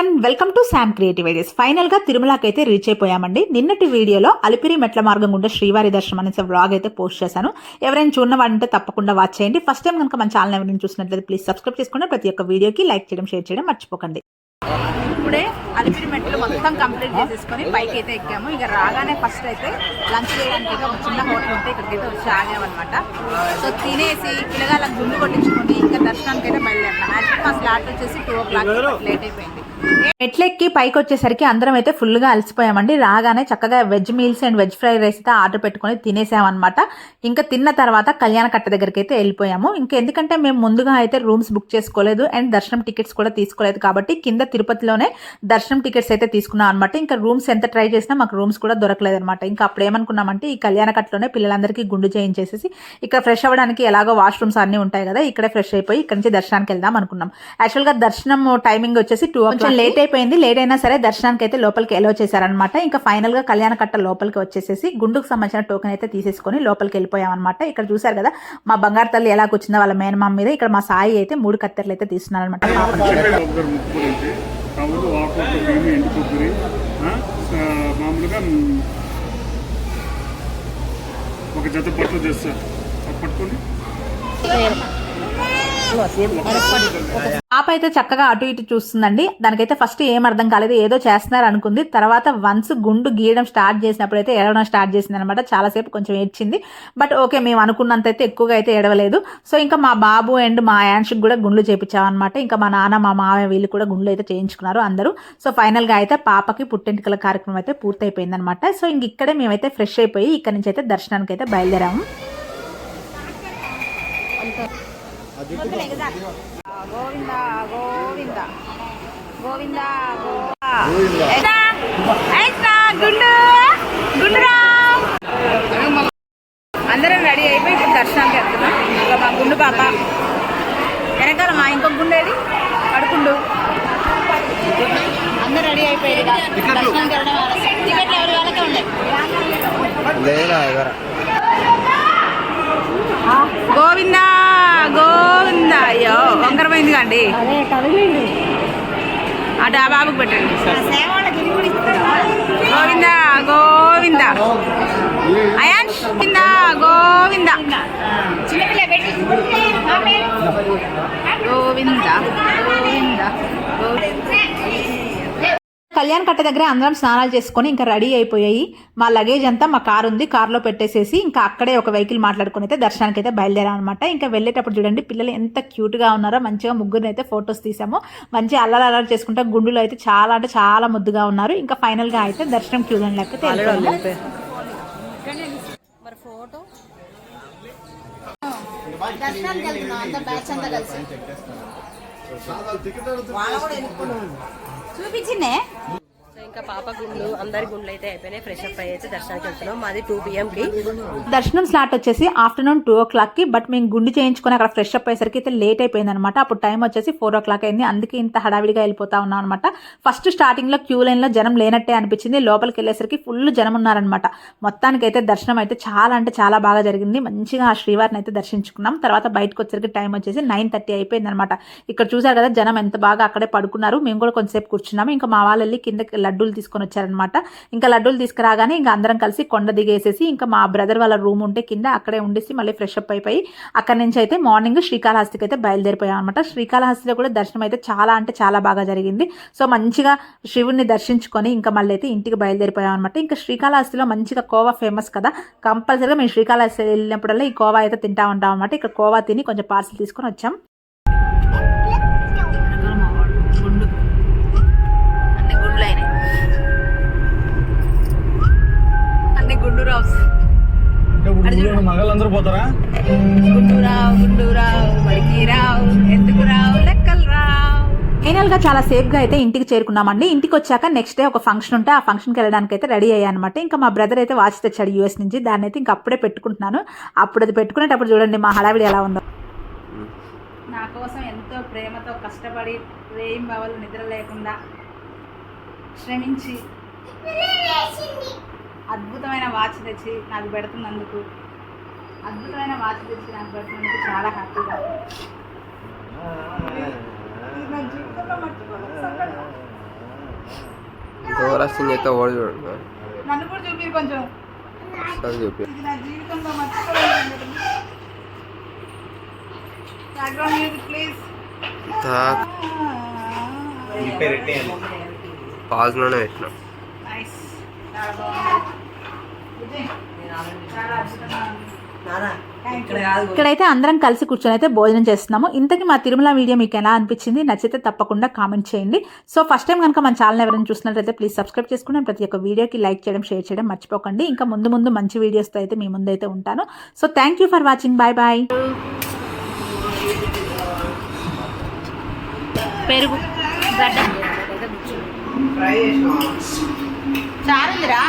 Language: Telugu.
One welcome to Sam creative ideas ఫైనల్గా తిరుమలకి అయితే రీచ్ అయిపోయామండి. నిన్నటి వీడియోలో అలిపిరి మెట్ల మార్గం గుండా శ్రీవారి దర్శనం అనేసి వ్లాగ్ అయితే పోస్ట్ చేశాను. ఎవరైనా చూడని తప్పకుండా వాచ్ చేయండి. ఫస్ట్ టైం కనుక మన ఛానల్ ఎవరైనా చూసినట్లయితే ప్లీజ్ సబ్స్క్రైబ్ చేసుకోండి ప్రతి ఒక్క వీడియోకి లైక్ చేయడం షేర్ చేయడం మర్చిపోకండి. ఇప్పుడే అలిపిరి మెట్లు మొత్తం కంప్లీట్ చేసేసుకొని పైకి అయితే ఎక్కాము. ఇక రాగానే ఫస్ట్ అయితే లంచ్ చేయడానికి ఒక చిన్న హోటల్ ఉంటే ఇక్కడికి అయితే వచ్చి ఆగామన్నమాట. సో తినేసి పిల్లగాళ్ళకి గుండు కొట్టించుకొని ఇంకా దర్శనానికి అయితే బయలుదేరినాం మా స్లాట్ వచ్చేసి టూ ఓ క్లాక్ లేట్ అయిపోయింది. మెట్లెక్కి పైకి వచ్చేసరికి అందరం అయితే ఫుల్గా అలసిపోయామండి. రాగానే చక్కగా veg meals and veg fried rice అయితే ఆర్డర్ పెట్టుకొని తినేసామన్నమాట. ఇంకా తిన్న తర్వాత కళ్యాణ కట్ట దగ్గరికి అయితే వెళ్ళిపోయాము. ఇంకా ఎందుకంటే మేము ముందుగా అయితే రూమ్స్ బుక్ చేసుకోలేదు అండ్ దర్శనం టికెట్స్ కూడా తీసుకోలేదు కాబట్టి కింద తిరుపతిలోనే దర్శనం టికెట్స్ అయితే తీసుకున్నాం అనమాట ఇంకా రూమ్స్ ఎంత ట్రై చేసినా మాకు రూమ్స్ కూడా దొరకలేదు అనమాట ఇంకా అప్పుడు ఏమనుకున్నామంటే ఈ కళ్యాణ కట్టలోనే పిల్లలందరికీ గుండు చేయించేసేసి ఇక్కడ ఫ్రెష్ అవ్వడానికి ఎలాగో వాష్రూమ్స్ అన్నీ ఉంటాయి కదా ఇక్కడే ఫ్రెష్ అయిపోయి ఇక్కడ నుంచి దర్శనానికి వెళ్దాం అనుకున్నాం. యాక్చువల్గా దర్శనం టైమింగ్ వచ్చేసి టూ కొంచెం లేట్ అయిపోయింది లేట్ అయినా సరే దర్శనానికి అయితే లోపలికి ఎలో చేశారనమాట ఇంకా ఫైనల్గా కళ్యాణ కట్ట లోపలికి వచ్చేసేసి గుండుకు సంబంధించిన టోకెన్ అయితే తీసేసుకొని లోపలికి వెళ్ళిపోయాం అనమాట ఇక్కడ చూసారు కదా మా బంగారు తల్లి ఎలా కూర్చుందో వాళ్ళ మేనమామ మీద ఇక్కడ మా సాయి అయితే మూడు కత్తెరలు అయితే తీస్తున్నారు అనమాట చెప్పాడు మేము ముక్కు ఎండు కొబ్బరి మామూలుగా ఒక జత పట్లు తెస్తారు పట్టుకొని? పాప అయితే చక్కగా అటు ఇటు చూస్తుందండి. దానికైతే ఫస్ట్ ఏం అర్థం కాలేదు ఏదో చేస్తున్నారు అనుకుంది. తర్వాత వన్స్ గుండు గీయడం స్టార్ట్ చేసినప్పుడు అయితే ఏడవడం స్టార్ట్ చేసింది అనమాట చాలాసేపు కొంచెం ఏడ్చింది. బట్ ఓకే మేము అనుకున్నంత అయితే ఎక్కువగా అయితే ఏడవలేదు. సో ఇంకా మా బాబు అండ్ మా యాన్షికి కూడా గుండ్లు చేపించామన్నమాట. ఇంకా మా నాన్న మా మామయ్య వీళ్ళు కూడా గుండ్లు అయితే చేయించుకున్నారు అందరూ. సో ఫైనల్గా అయితే పాపకి పుట్టెంటికల కార్యక్రమం అయితే పూర్తయిపోయింది అనమాట సో ఇంక ఇక్కడే మేమైతే ఫ్రెష్ అయిపోయి ఇక్కడ నుంచి అయితే దర్శనానికి అయితే బయలుదేరాము. గోవింద గోవింద. గోవింద గుండు గుండురా అందరం రెడీ అయిపోయి ఇప్పుడు దర్శనానికి వెళ్తున్నాం. ఇంకా మా గుండు పాప. వెనకాల మా ఇంకొక గుండు ఏది? అడుకుండు అందరు రెడీ అయిపోయారు. దర్శనానికి వెళ్ళడం. టికెట్లు ఎవరి వాళ్ళకే ఉన్నాయి లేదా ఎవరా? గోవింద గోవింద. అయ్యో వంకరమైంది కండి. అటు ఆ బాబుకి పెట్టండి. గోవింద గోవింద. అయాన్ గోవింద. గోవింద గోవింద గోవింద గోవింద కళ్యాణ్ కట్ట దగ్గర అందరం స్నానాలు చేసుకొని ఇంకా రెడీ అయిపోయాయి. మా లగేజ్ అంతా మా కార్ ఉంది కార్లో పెట్టేసేసి ఇంకా అక్కడే ఒక వెహికల్ మాట్లాడుకుని అయితే దర్శనానికి అయితే బయలుదేరాం అనమాట ఇంకా వెళ్ళేటప్పుడు చూడండి పిల్లలు ఎంత క్యూట్గా ఉన్నారో మంచిగా ముగ్గురిని అయితే ఫొటోస్ తీసాము. మంచి అల్లరి అల్లరి చేసుకుంటే గుండులో అయితే చాలా అంటే చాలా ముద్దుగా ఉన్నారు. ఇంకా ఫైనల్గా అయితే దర్శనం క్యూ లైన్ లెక్క దర్శనానికి వెళ్తున్నాం అంత బ్యాచ్ అంతా కలిసి. చూపించిందే? ఇంకా పాప గుండ్లు అందరి గుండ్లు అయితే అయిపోయినాయి. ఫ్రెష్ అప్ అయ్యి అయితే దర్శనానికి వెళ్తున్నాం. మాది టూ కి. దర్శనం స్లాట్ వచ్చేసి ఆఫ్టర్నూన్ టూ ఓ క్లాక్కి బట్ మేము గుండు చేయించుకొని అక్కడ ఫ్రెష్ అప్ అయ్యేసరికి అయితే లేట్ అయిపోయింది అనమాట అప్పుడు టైం వచ్చేసి ఫోర్ ఓ క్లాక్ అయింది. అందుకే ఇంత హడావిడిగా వెళ్ళిపోతా ఉన్నాం అనమాట ఫస్ట్ స్టార్టింగ్లో క్యూ లైన్లో జనం లేనట్టే అనిపించింది. లోపలికి వెళ్ళేసరికి ఫుల్ జనం ఉన్నారనమాట మొత్తానికి అయితే దర్శనం అయితే చాలా అంటే చాలా బాగా జరిగింది. మంచిగా ఆ శ్రీవారిని అయితే దర్శించుకున్నాం. తర్వాత బయటకు వచ్చేసరికి టైం వచ్చేసి నైన్ థర్టీ అయిపోయింది అనమాట ఇక్కడ చూసారు కదా జనం ఎంత బాగా అక్కడే పడుకున్నారు. మేము కూడా కొంతసేపు కూర్చున్నాము. ఇంకా మా వాళ్ళు వెళ్ళి కిందకి లడ్డూలు తీసుకొని వచ్చారనమాట ఇంకా లడ్డూలు తీసుకురాగానే ఇంకా అందరం కలిసి కొండ దిగేసేసి ఇంకా మా బ్రదర్ వాళ్ళ రూమ్ ఉంటే కింద అక్కడే ఉండేసి మళ్ళీ ఫ్రెష్ అప్ అయిపోయి అక్కడి నుంచి అయితే మార్నింగ్ శ్రీకాళహస్తికి అయితే బయలుదేరిపోయాం అనమాట శ్రీకాళహస్తిలో కూడా దర్శనం అయితే చాలా అంటే చాలా బాగా జరిగింది. సో మంచిగా శివుణ్ణి దర్శించుకొని ఇంకా మళ్ళీ అయితే ఇంటికి బయలుదేరిపోయాం అనమాట ఇంకా శ్రీకాళహస్తిలో మంచిగా కోవా ఫేమస్ కదా. కంపల్సరీగా మేము శ్రీకాళహస్తి వెళ్ళినప్పుడల్లా ఈ కోవా అయితే తింటా ఉంటాం అనమాట ఇక్కడ కోవా తిని కొంచెం పార్సల్ తీసుకొని వచ్చాం. మగలందరూ పోతారా? గుండు రావు గుండు రావు బడికి రావు ఎందుకు రావు లెక్కలు రావు. ఫైనల్గా చాలా సేఫ్గా అయితే ఇంటికి చేరుకున్నామండి. ఇంటికి వచ్చాక నెక్స్ట్ డే ఒక ఫంక్షన్ ఉంటే ఆ ఫంక్షన్కి వెళ్ళడానికి అయితే రెడీ అయ్యా అనమాట ఇంకా మా బ్రదర్ అయితే వాచ్ తెచ్చాడు యూఎస్ నుంచి. దాన్ని అయితే ఇంకా అప్పుడే పెట్టుకుంటున్నాను. అప్పుడు అది పెట్టుకునేటప్పుడు చూడండి మా హడావిడి ఎలా ఉందో. నా కోసం ఎంతో ప్రేమతో కష్టపడి రేయిం బావలు నిద్ర లేకుండా శ్రమించి అద్భుతమైన వాచ్ తెచ్చి నాకు పెడుతున్నందుకు అద్భుతమైన వాచ్ తెచ్చి నాకు పెడుతున్నందుకు చాలా హ్యాపీగా ఉంది. ఇది నా జీవితంలో మర్చిపోలేని. సంఘటన. ఓవరాక్షన్ చేస్తే ఓడి చూడండి నన్ను కూడా చూపి కొంచెం. అసలు చూపి ఇది నా జీవితంలో మర్చిపోలేను బ్యాక్గ్రౌండ్ మ్యూజిక్ ప్లీజ్ తా- పాజ్లోనే పెట్టిన. నైస్ చాలా బాగుంది విజయ్, చాలా అద్భుతంగా ఉంది. ఇక్కడైతే అందరం కలిసి కూర్చొని అయితే భోజనం చేస్తున్నాము. ఇంతకీ మా తిరుమల వీడియో మీకు ఎలా అనిపించింది? నచ్చితే తప్పకుండా కామెంట్ చేయండి. సో ఫస్ట్ టైం కనుక మన ఛానల్ ఎవరైనా చూసినట్లయితే ప్లీజ్ సబ్స్క్రైబ్ చేసుకుని ప్రతి ఒక్క వీడియోకి లైక్ చేయడం షేర్ చేయడం మర్చిపోకండి. ఇంకా ముందు ముందు మంచి వీడియోస్తో అయితే మీ ముందు అయితే ఉంటాను. So thank you for watching bye bye పెరుగు. గడ్డ. చారుందిరా